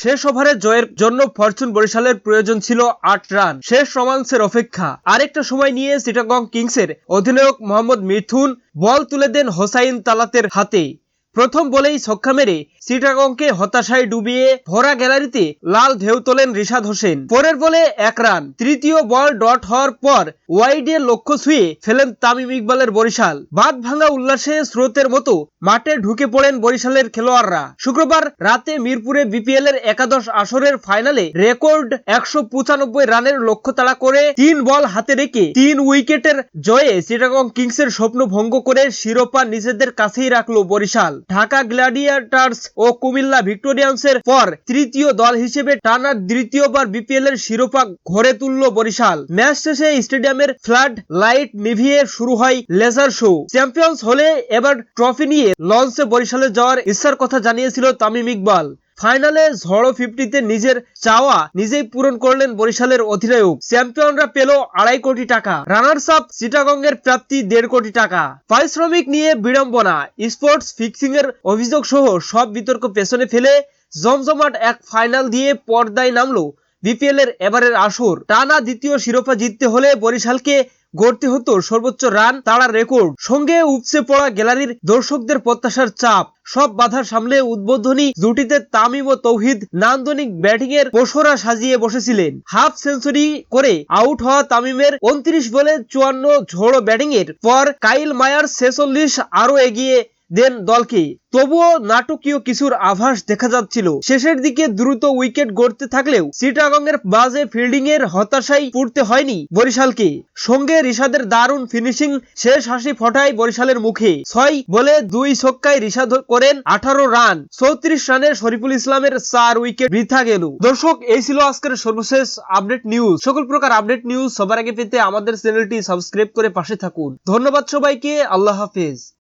শেষ ওভারে জয়ের জন্য ফরচুন বরিশালের প্রয়োজন ছিল আট রান। শেষ রোমান্সের অপেক্ষা। আরেকটা সময় নিয়ে সিটাগং কিংসের অধিনায়ক মোহাম্মদ মিথুন বল তুলে দেন হোসাইন তালাতের হাতে। প্রথম বলেই ছক্কা মেরে সিটাগংকে হতাশায় ডুবিয়ে ভরা গ্যালারিতে লাল ঢেউ তোলেন রিশাদ হোসেন। পরের বলে এক রান। তৃতীয় বল ডট হওয়ার পর ওয়াইডে লক্ষ্য ছুঁয়ে ফেলেন তামিম ইকবালের বরিশাল। বাদ ভাঙা উল্লাসে স্রোতের মতো মাঠে ঢুকে পড়েন বরিশালের খেলোয়াড়রা। শুক্রবার রাতে মিরপুরে বিপিএল এর একাদশ আসরের ফাইনালে রেকর্ড একশো পঁচানব্বই রানের লক্ষ্য তাড়া করে তিন বল হাতে রেখে তিন উইকেটের জয়ে চিটাগং কিংসের স্বপ্ন ভঙ্গ করে শিরোপা নিজেদের কাছেই রাখল বরিশাল। ঢাকা গ্ল্যাডিয়েটার্স ও কুমিল্লা ভিক্টোরিয়ান্সের পর তৃতীয় দল হিসেবে টানা দ্বিতীয়বার বিপিএল এর শিরোপা ঘরে তুলল বরিশাল। ম্যাচ শেষে স্টেডিয়ামের ফ্লাড লাইট নিভিয়ে শুরু হয় লেজার শো। চ্যাম্পিয়ন্স হলে এবার ট্রফি নিয়ে লঞ্চে বরিশালে যাওয়ার ইচ্ছার কথা জানিয়েছিল তামিম ইকবাল। ফাইনালে ঝড়ো ফিফটিতে নিজের চাওয়া নিজেই পূরণ করলেন বরিশালের অধিনায়ক। চ্যাম্পিয়নরা পেল আড়াই কোটি টাকা। রানার্স আপ চিটাগংয়ের প্রাপ্তি দেড় কোটি টাকা। পারিশ্রমিক নিয়ে বিড়ম্বনা। স্পোর্টস ফিক্সিং এর অভিযোগ সহ সব বিতর্ক পেছনে ফেলে জমজমাট এক ফাইনাল দিয়ে পর্দায় নামলো বিপিএল এর এবারের আসর। টানা দ্বিতীয় শিরোপা জিততে হলে বরিশালকে গড়তে হতো সর্বোচ্চ রান তাড়ার রেকর্ড। সঙ্গে উপচে পড়া গ্যালারির দর্শকদের প্রত্যাশার চাপ। সব বাধা সামলে উদ্বোধনী জুটিতে তামিম ও তৌহিদ নান্দনিক ব্যাটিং এর পোষরা সাজিয়ে বসেছিলেন। হাফ সেঞ্চুরি করে আউট হওয়া তামিমের উনত্রিশ বলে চুয়ান্ন ঝোড়ো ব্যাটিং এর পর কাইল মায়ার ছেচল্লিশ আরও এগিয়ে দেন দলকে তবুও নাটকীয় কিছুর আভাস দেখা যাচ্ছিল। শেষের দিকে দ্রুত উইকেট গড়তে থাকলেও সিটাগং এর বাজে ফিল্ডিং এর হতাশাই পড়তে হয়নি বরিশালকে। সঙ্গে রিশাদের দারুণ ফিনিশিং, শেষ হাসি ফটায় বরিশালের মুখে। ছয় বলে দুই ছক্কায় রিশাদ করেন আঠারো রান। চৌত্রিশ রানে শরীফুল ইসলামের চার উইকেট বৃথা গেল। দর্শক, এই ছিল আজকের সর্বশেষ আপডেট নিউজ। সকল প্রকার আপডেট নিউজ সবার আগে পেতে আমাদের চ্যানেলটি সাবস্ক্রাইব করে পাশে থাকুন। ধন্যবাদ সবাইকে। আল্লাহ হাফেজ।